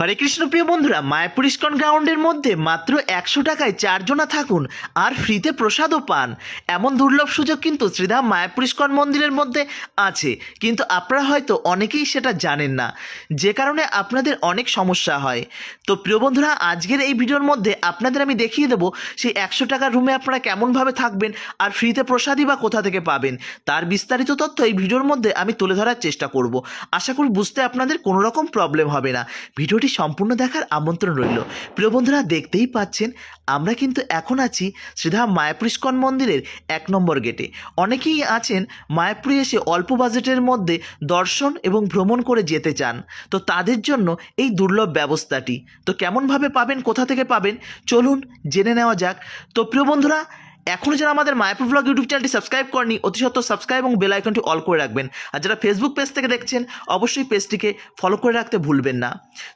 হরে কৃষ্ণ প্রিয় বন্ধুরা, মায়াপুর ইস্কন গ্রাউন্ডের মধ্যে মাত্র একশো টাকায় চারজনা থাকুন আর ফ্রিতে প্রসাদও পান। এমন দুর্লভ সুযোগ কিন্তু শ্রীধাম মায়াপুর ইস্কন মন্দিরের মধ্যে আছে। কিন্তু আপনারা হয়তো অনেকেই সেটা জানেন না, যে কারণে আপনাদের অনেক সমস্যা হয়। তো প্রিয় বন্ধুরা, আজকের এই ভিডিওর মধ্যে আপনাদের আমি দেখিয়ে দেবো সেই একশো টাকার রুমে আপনারা কেমনভাবে থাকবেন আর ফ্রিতে প্রসাদই বা কোথা থেকে পাবেন। তার বিস্তারিত তথ্য এই ভিডিওর মধ্যে আমি তুলে ধরার চেষ্টা করব। আশা করি বুঝতে আপনাদের কোনো রকম প্রবলেম হবে না। ভিডিওটি সম্পূর্ণ দেখার আমন্ত্রণ রইল। প্রিয় বন্ধুরা, দেখতেই পাচ্ছেন, আমরা কিন্তু এখন আছি শ্রীধাম মায়াপুর ইস্কন মন্দিরের এক নম্বর গেটে। অনেকেই আছেন মায়াপুরে এসে অল্প বাজেটের মধ্যে দর্শন এবং ভ্রমণ করে যেতে চান। তো তাদের জন্য এই দুর্লভ ব্যবস্থাটি। তো কেমনভাবে পাবেন, কোথা থেকে পাবেন, চলুন জেনে নেওয়া যাক। তো প্রিয় বন্ধুরা এখনও যারা আমাদের মায়াপুর ব্লগ ইউটিউব চ্যানেলটি সাবস্ক্রাইব করেনি, অতি সত্ত্বর সাবস্ক্রাইব এবং বেল আইকনটি অল করে রাখবেন। আর যারা ফেসবুক পেজ থেকে দেখছেন, অবশ্যই পেজটিকে ফলো করে রাখতে ভুলবেন না।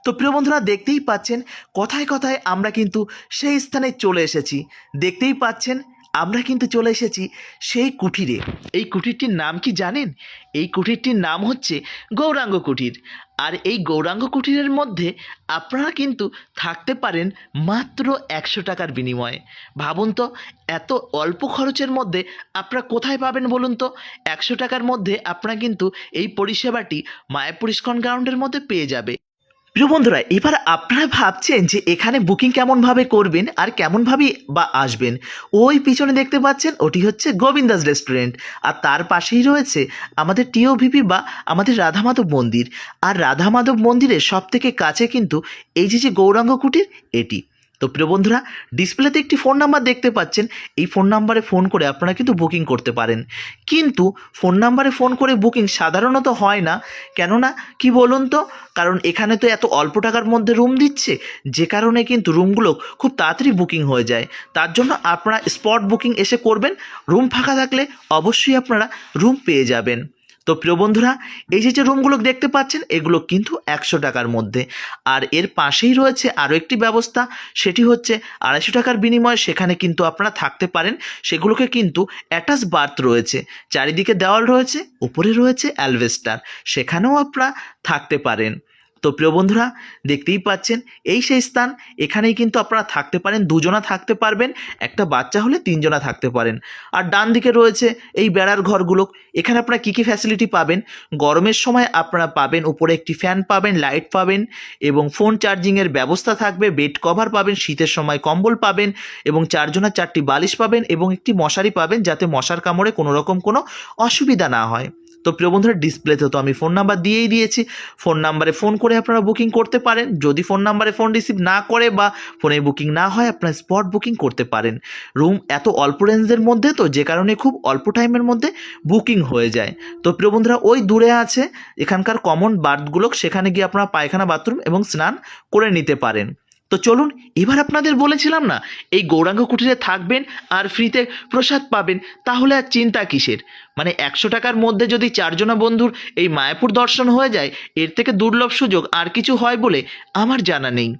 তো প্রিয় বন্ধুরা, দেখতেই পাচ্ছেন, কথায় কথায় আমরা কিন্তু সেই স্থানে চলে এসেছি। দেখতেই পাচ্ছেন আমরা কিন্তু চলে এসেছি সেই কুঠিরে এই কুঠিরটির নাম কি জানেন? এই কুঠিরটির নাম হচ্ছে গৌরাঙ্গ কুঠির আর এই গৌরাঙ্গ কুঠিরের মধ্যে আপনারা কিন্তু থাকতে পারেন মাত্র একশো টাকার বিনিময়ে। ভাবুন তো, এত অল্প খরচের মধ্যে আপনারা কোথায় পাবেন বলুন তো? একশো টাকার মধ্যে আপনারা কিন্তু এই পরিষেবাটি মায়াপুর ইস্কন গ্রাউন্ডের মধ্যে পেয়ে যাবে। প্রিয় বন্ধুরা, এবার আপনারা ভাবছেন যে এখানে বুকিং কেমনভাবে করবেন আর কেমনভাবে বা আসবেন। ওই পিছনে দেখতে পাচ্ছেন ওটি হচ্ছে গোবিন্দাস রেস্টুরেন্ট আর তার পাশেই রয়েছে আমাদের টিওভিপি বা আমাদের রাধামাধব মন্দির। আর রাধামাধব মন্দিরের সবথেকে কাছে কিন্তু এই যে যে গৌরাঙ্গ কুটির, এটি। তো প্রিয় বন্ধুরা ডিসপ্লেতে একটি ফোন নাম্বার দেখতে পাচ্ছেন। এই ফোন নাম্বারে ফোন করে আপনারা কিন্তু বুকিং করতে পারেন। কিন্তু ফোন নাম্বারে ফোন করে বুকিং সাধারণত হয় না। কেননা, কি বলুন তো? কারণ এখানে তো এত অল্প টাকার মধ্যে রুম দিচ্ছে। যে কারণে কিন্তু রুমগুলো খুব তাড়াতাড়ি বুকিং হয়ে যায়। তার জন্য আপনারা স্পট বুকিং এসে করবেন। রুম ফাঁকা থাকলে অবশ্যই আপনারা রুম পেয়ে যাবেন। তো প্রিয় বন্ধুরা, এই যে যে রুমগুলো দেখতে পাচ্ছেন, এগুলো কিন্তু একশো টাকার মধ্যে। আর এর পাশেই রয়েছে আরও একটি ব্যবস্থা, সেটি হচ্ছে আড়াইশো টাকার বিনিময়ে সেখানে কিন্তু আপনারা থাকতে পারেন। সেগুলোকে কিন্তু অ্যাটাচ বার্থ রয়েছে, চারিদিকে দেওয়াল রয়েছে, উপরে রয়েছে অ্যালভেস্টার, সেখানেও আপনারা থাকতে পারেন। তো প্রিয় বন্ধুরা, দেখতেই পাচ্ছেন, এই সেই স্থান। এখানেই কিন্তু আপনারা থাকতে পারেন, দুজনা থাকতে পারবেন, একটা বাচ্চা হলে তিনজনা থাকতে পারেন। আর ডান দিকে রয়েছে এই বেড়ার ঘরগুলো। এখানে আপনারা কী কী ফ্যাসিলিটি পাবেন? গরমের সময় আপনারা পাবেন, উপরে একটি ফ্যান পাবেন লাইট পাবেন এবং ফোন চার্জিংয়ের ব্যবস্থা থাকবে বেড কভার পাবেন, শীতের সময় কম্বল পাবেন এবং চারজনা চারটি বালিশ পাবেন এবং একটি মশারি পাবেন যাতে মশার কামড়ে কোনো রকম কোনো অসুবিধা না হয়। তো প্রিয় বন্ধুরা ডিসপ্লেতে তো আমি ফোন নাম্বার দিয়েই দিয়েছি। ফোন নাম্বারে ফোন করে আপনারা বুকিং করতে পারেন। যদি ফোন নাম্বারে ফোন রিসিভ না করে বা ফোনে বুকিং না হয়, আপনারা স্পট বুকিং করতে পারেন। রুম এত অল্প রেঞ্জের মধ্যে তো যে কারণে খুব অল্প টাইমের মধ্যে বুকিং হয়ে যায়। তো প্রিয় বন্ধুরা, ওই দূরে আছে এখানকার কমন বার্থগুলো, সেখানে গিয়ে আপনারা পায়খানা বাথরুম এবং স্নান করে নিতে পারেন। তো চলুন, এবার আপনাদের বলেছিলাম না, এই গৌরাঙ্গ কুটিরে থাকবেন আর ফ্রিতে প্রসাদ পাবেন, তাহলে আর চিন্তা কিসের? মানে একশো টাকার মধ্যে যদি চারজনা বন্ধুর এই মায়াপুর দর্শন হয়ে যায়, এর থেকে দুর্লভ সুযোগ আর কিছু হয় বলে আমার জানা নেই।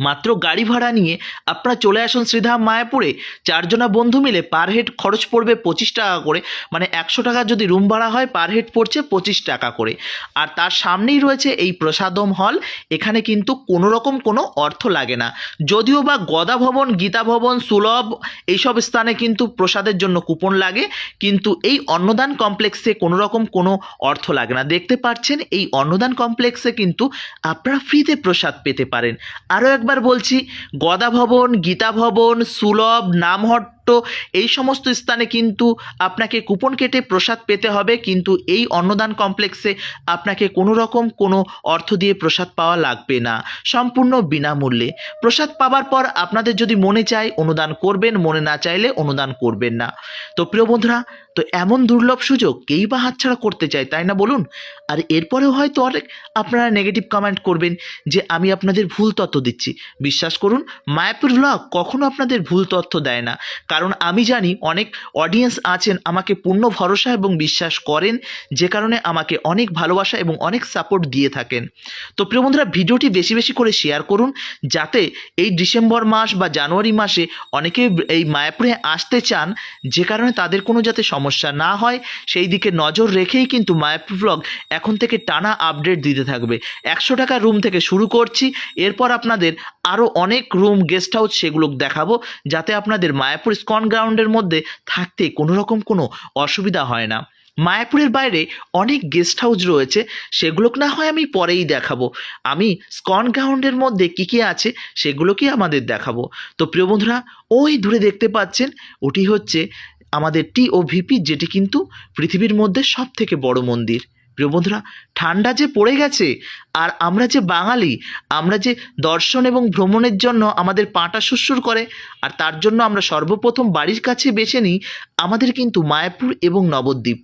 মাত্র গাড়ি ভাড়া নিয়ে আপনারা চলে আসুন শ্রীধাম মায়াপুরে। চারজনা বন্ধু মিলে পার হেড খরচ পড়বে পঁচিশ টাকা করে। মানে একশো টাকা যদি রুম ভাড়া হয় পার হেড পড়ছে পঁচিশ টাকা করে। আর তার সামনেই রয়েছে এই প্রসাদম হল এখানে কিন্তু কোনো রকম কোনো অর্থ লাগে না। যদিও বা গদা ভবন, গীতা ভবন, সুলভ, এইসব স্থানে কিন্তু প্রসাদের জন্য কুপন লাগে। কিন্তু এই অন্নদান কমপ্লেক্সে কোনো রকম কোনো অর্থ লাগে না। দেখতে পাচ্ছেন, এই অন্নদান কমপ্লেক্সে কিন্তু আপনারা ফ্রিতে প্রসাদ পেতে পারেন। আরও একবার বলছি গদা ভবন গীতা ভবন সুলভ নামহট্ট এই সমস্ত স্থানে কিন্তু আপনাকে কুপন কেটে প্রসাদ পেতে হবে, কিন্তু এই অন্নদান কমপ্লেক্সে আপনাকে কোনো রকম কোনো অর্থ দিয়ে প্রসাদ পাওয়া লাগবে না, সম্পূর্ণ বিনামূল্যে। প্রসাদ পাওয়ার পর আপনাদের যদি মনে চায় অনুদান করবেন, মনে না চাইলে অনুদান করবেন না। তো প্রিয় বন্ধুরা, তো এমন দুর্লভ সুযোগ কেই বা হাতছাড়া করতে চায়, তাই না বলুন? আর এরপরেও হয়তো অনেক আপনারা নেগেটিভ কমেন্ট করবেন যে, আমি আপনাদের ভুল তথ্য দিচ্ছি। বিশ্বাস করুন, মায়াপুর ব্লগ কখনো আপনাদের ভুল তথ্য দেয় না। কারণ আমি জানি অনেক অডিয়েন্স আছেন, আমাকে পূর্ণ ভরসা এবং বিশ্বাস করেন, যে কারণে আমাকে অনেক ভালোবাসা এবং অনেক সাপোর্ট দিয়ে থাকেন। তো প্রিয় বন্ধুরা, ভিডিওটি বেশি বেশি করে শেয়ার করুন, যাতে এই ডিসেম্বর মাস বা জানুয়ারি মাসে অনেকে এই মায়াপুরে আসতে চান, যে কারণে তাদের কোনো যাতে সমস্যা না হয়। সেই দিকে নজর রেখেই কিন্তু মায়াপুর ব্লগ এখন থেকে টানা আপডেট দিতে থাকবে। একশো টাকা রুম থেকে শুরু করছি, এরপর আপনাদের আরও অনেক রুম গেস্ট হাউস সেগুলো দেখাবো, যাতে আপনাদের মায়াপুর স্কন গ্রাউন্ডের মধ্যে থাকতে কোনো রকম কোনো অসুবিধা হয় না। মায়াপুরের বাইরে অনেক গেস্ট হাউস রয়েছে, সেগুলো না হয় আমি পরেই দেখাবো। আমি স্কন গ্রাউন্ডের মধ্যে কী কী আছে সেগুলোকে আমাদের দেখাবো। তো প্রিয় বন্ধুরা, ওই দূরে দেখতে পাচ্ছেন, ওটি হচ্ছে আমাদের টি ও ভিপি যেটি কিন্তু পৃথিবীর মধ্যে সব থেকে বড় মন্দির। প্রিয় বন্ধুরা, ঠান্ডা যে পড়ে গেছে আর আমরা যে বাঙালি, আমরা যে দর্শন এবং ভ্রমণের জন্য আমাদের পাটা সুসুর করে আর তার জন্য আমরা সর্বপ্রথম বাড়ির কাছে বেছে নিই আমাদের কিন্তু মায়াপুর এবং নবদ্বীপ।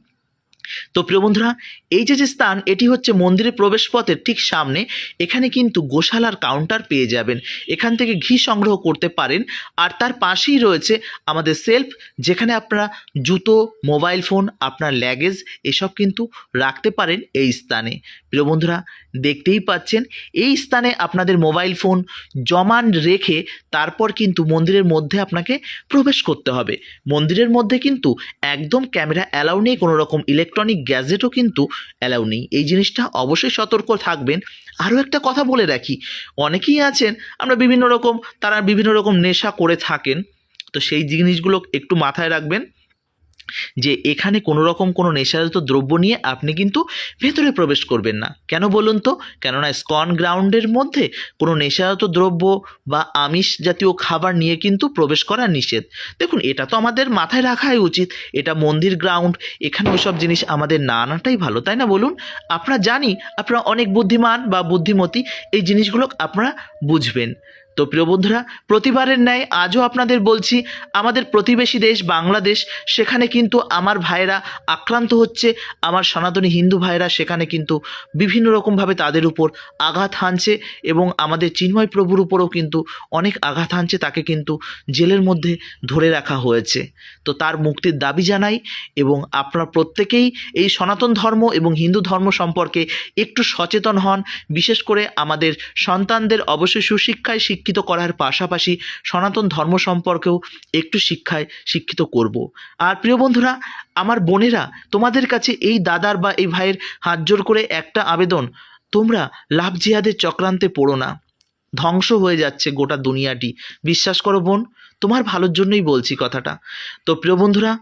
তো প্রিয় বন্ধুরা, এই যে যে স্থান, এটি হচ্ছে মন্দিরের প্রবেশপথের ঠিক সামনে। এখানে কিন্তু গোশালার কাউন্টার পেয়ে যাবেন। এখান থেকে ঘি সংগ্রহ করতে পারেন। আর তার পাশেই রয়েছে আমাদের সেলফ যেখানে আপনারা জুতো মোবাইল ফোন আপনার ল্যাগেজ এসব কিন্তু রাখতে পারেন এই স্থানে। প্রিয় বন্ধুরা, দেখতেই পাচ্ছেন, এই স্থানে আপনাদের মোবাইল ফোন জমান রেখে তারপর কিন্তু মন্দিরের মধ্যে আপনাকে প্রবেশ করতে হবে। মন্দিরের মধ্যে কিন্তু একদম ক্যামেরা অ্যালাউ নেই, কোনো রকম গ্যাজেটও কিন্তু অ্যালাউ নেই। এই জিনিসটা অবশ্যই সতর্ক থাকবেন। আরও একটা কথা বলে রাখি। অনেকেই আছেন, আমরা বিভিন্ন রকম, তারা বিভিন্ন রকম নেশা করে থাকেন। তো সেই জিনিসগুলো একটু মাথায় রাখবেন। যে এখানে কোনো রকম কোনো নেশাজাত দ্রব্য নিয়ে আপনি কিন্তু ভেতরে প্রবেশ করবেন না। কেন বলুন তো? কেননা স্কন গ্রাউন্ডের মধ্যে কোনো নেশাজাত দ্রব্য বা আমিষ জাতীয় খাবার নিয়ে কিন্তু প্রবেশ করা নিষেধ। দেখুন, এটা তো আমাদের মাথায় রাখাই উচিত। এটা মন্দির গ্রাউন্ড, এখানে ওইসব জিনিস আমাদের না আনাটাই ভালো, তাই না বলুন? আপনারা জানি, আপনারা অনেক বুদ্ধিমান বা বুদ্ধিমতী, এই জিনিসগুলো আপনারা বুঝবেন। তো প্রিয় বন্ধুরা, প্রতিবারের ন্যায় আজও আপনাদের বলছি, আমাদের প্রতিবেশী দেশ বাংলাদেশ, সেখানে কিন্তু আমার ভাইয়েরা আক্রান্ত হচ্ছে, আমার সনাতনী হিন্দু ভাইয়েরা সেখানে কিন্তু বিভিন্ন রকমভাবে তাদের উপর আঘাত হানছে এবং আমাদের চিন্ময় প্রভুর উপরও কিন্তু অনেক আঘাত হানছে, তাকে কিন্তু জেলের মধ্যে ধরে রাখা হয়েছে। তো তার মুক্তির দাবি জানাই এবং আপনারা প্রত্যেকেই এই সনাতন ধর্ম এবং হিন্দু ধর্ম সম্পর্কে একটু সচেতন হন, বিশেষ করে আমাদের সন্তানদের অবশ্যই সুশিক্ষায় শিক্ষিত করার পাশাপাশি সনাতন ধর্ম সম্পর্কেও একটু শিক্ষায় শিক্ষিত করব। আর প্রিয় বন্ধুরা, আমার বোনেরা, তোমাদের কাছে এই দাদার বা এই ভাইয়ের হাত জোর করে একটা আবেদন। তোমরা লাভ জিহাদের চক্রান্তে পড়ো না। ধ্বংস হয়ে যাচ্ছে গোটা দুনিয়াটি। বিশ্বাস করো বোন, তোমার ভালোর জন্যই বলছি কথাটা। তো প্রিয় বন্ধুরা,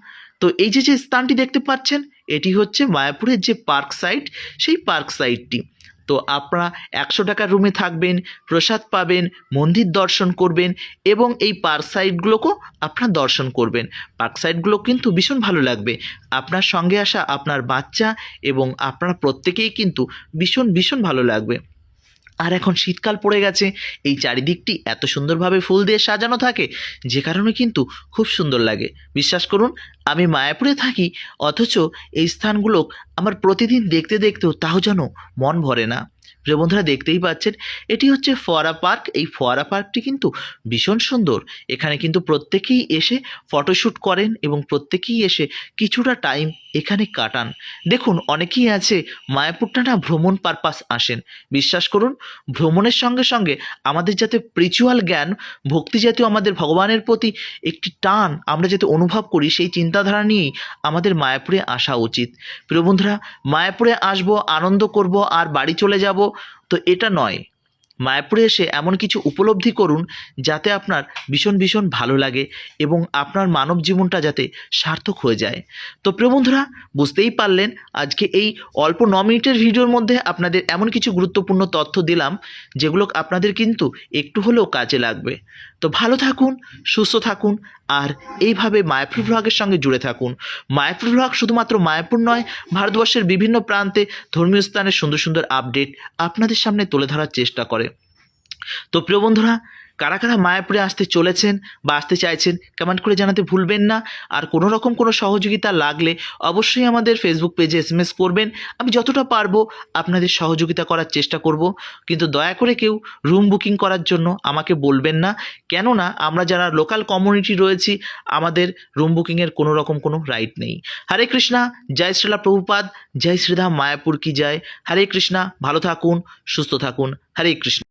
তো এই যে যে স্থানটি দেখতে পাচ্ছেন, এটি হচ্ছে মায়াপুরের যে পার্ক সাইট, সেই পার্ক সাইটটি। তো আপনারা একশো টাকার রুমে থাকবেন, প্রসাদ পাবেন, মন্দির দর্শন করবেন এবং এই পার্ক সাইডগুলোকেও আপনার দর্শন করবেন। পার্ক সাইডগুলো কিন্তু ভীষণ ভালো লাগবে। আপনার সঙ্গে আসা আপনার বাচ্চা এবং আপনারা প্রত্যেকেই কিন্তু ভীষণ ভীষণ ভালো লাগবে। আর এখন শীতকাল পড়ে গেছে। এই চারিদিকটি এত সুন্দরভাবে ফুল দিয়ে সাজানো থাকে, যে কারণে কিন্তু খুব সুন্দর লাগে। বিশ্বাস করুন, আমি মায়াপুরে থাকি, অথচ এই স্থানগুলো আমার প্রতিদিন দেখতে দেখতেও তাও যেন মন ভরে না। প্রিয় বন্ধুরা দেখতেই পাচ্ছেন, এটি হচ্ছে ফোয়ারা পার্ক। এই ফোয়ারা পার্কটি কিন্তু ভীষণ সুন্দর। এখানে কিন্তু প্রত্যেকেই এসে ফটোশ্যুট করেন এবং প্রত্যেকেই এসে কিছুটা টাইম এখানে কাটান। দেখুন, অনেকেই আছে মায়াপুরটা না ভ্রমণ পারপাস আসেন। বিশ্বাস করুন, ভ্রমণের সঙ্গে সঙ্গে আমাদের যাতে স্পিরিচুয়াল জ্ঞান, ভক্তি জাতীয় আমাদের ভগবানের প্রতি একটি টান আমরা যাতে অনুভব করি, সেই চিন্তাধারা নিয়েই আমাদের মায়াপুরে আসা উচিত। প্রিয় বন্ধুরা, মায়াপুরে আসব, আনন্দ করব, আর বাড়ি চলে যাব তো এটা নয়। মায়াপুরে এসে এমন কিছু উপলব্ধি করুন যাতে আপনার ভীষণ ভীষণ ভালো লাগে এবং আপনার মানব জীবনটা যাতে সার্থক হয়ে যায়। তো প্রিয় বন্ধুরা, বুঝতেই পারলেন আজকে এই অল্প ন মিনিটের ভিডিওর মধ্যে আপনাদের এমন কিছু গুরুত্বপূর্ণ তথ্য দিলাম যেগুলো আপনাদের কিন্তু একটু হলেও কাজে লাগবে। তো ভালো থাকুন, সুস্থ থাকুন আর এইভাবে মায়াপুর ভ্লগের সঙ্গে জুড়ে থাকুন। মায়াপুর ভ্লগ শুধুমাত্র মায়াপুর নয়, ভারতবর্ষের বিভিন্ন প্রান্তে ধর্মীয় স্থানের সুন্দর সুন্দর আপডেট আপনাদের সামনে তুলে ধরার চেষ্টা করে। তো প্রিয় বন্ধুরা, কারা কারা মায়াপুরে আসতে চলেছেন বা আসতে চাইছেন কমেন্ট করে জানাতে ভুলবেন না। আর কোনো রকম কোনো সহযোগিতা লাগলে অবশ্যই আমাদের ফেসবুক পেজে এস করবেন। আমি যতটা পারব আপনাদের সহযোগিতা করার চেষ্টা করব। কিন্তু দয়া করে কেউ রুম বুকিং করার জন্য আমাকে বলবেন না। কেননা আমরা যারা লোকাল কমিউনিটি রয়েছি, আমাদের রুম বুকিংয়ের কোনো রকম কোনো রাইট নেই। হরে কৃষ্ণা, জয় শ্রীলা প্রভুপাদ, জয় শ্রীধাম মায়াপুর কি জয়। হরে কৃষ্ণা, ভালো থাকুন, সুস্থ থাকুন। হরে কৃষ্ণ।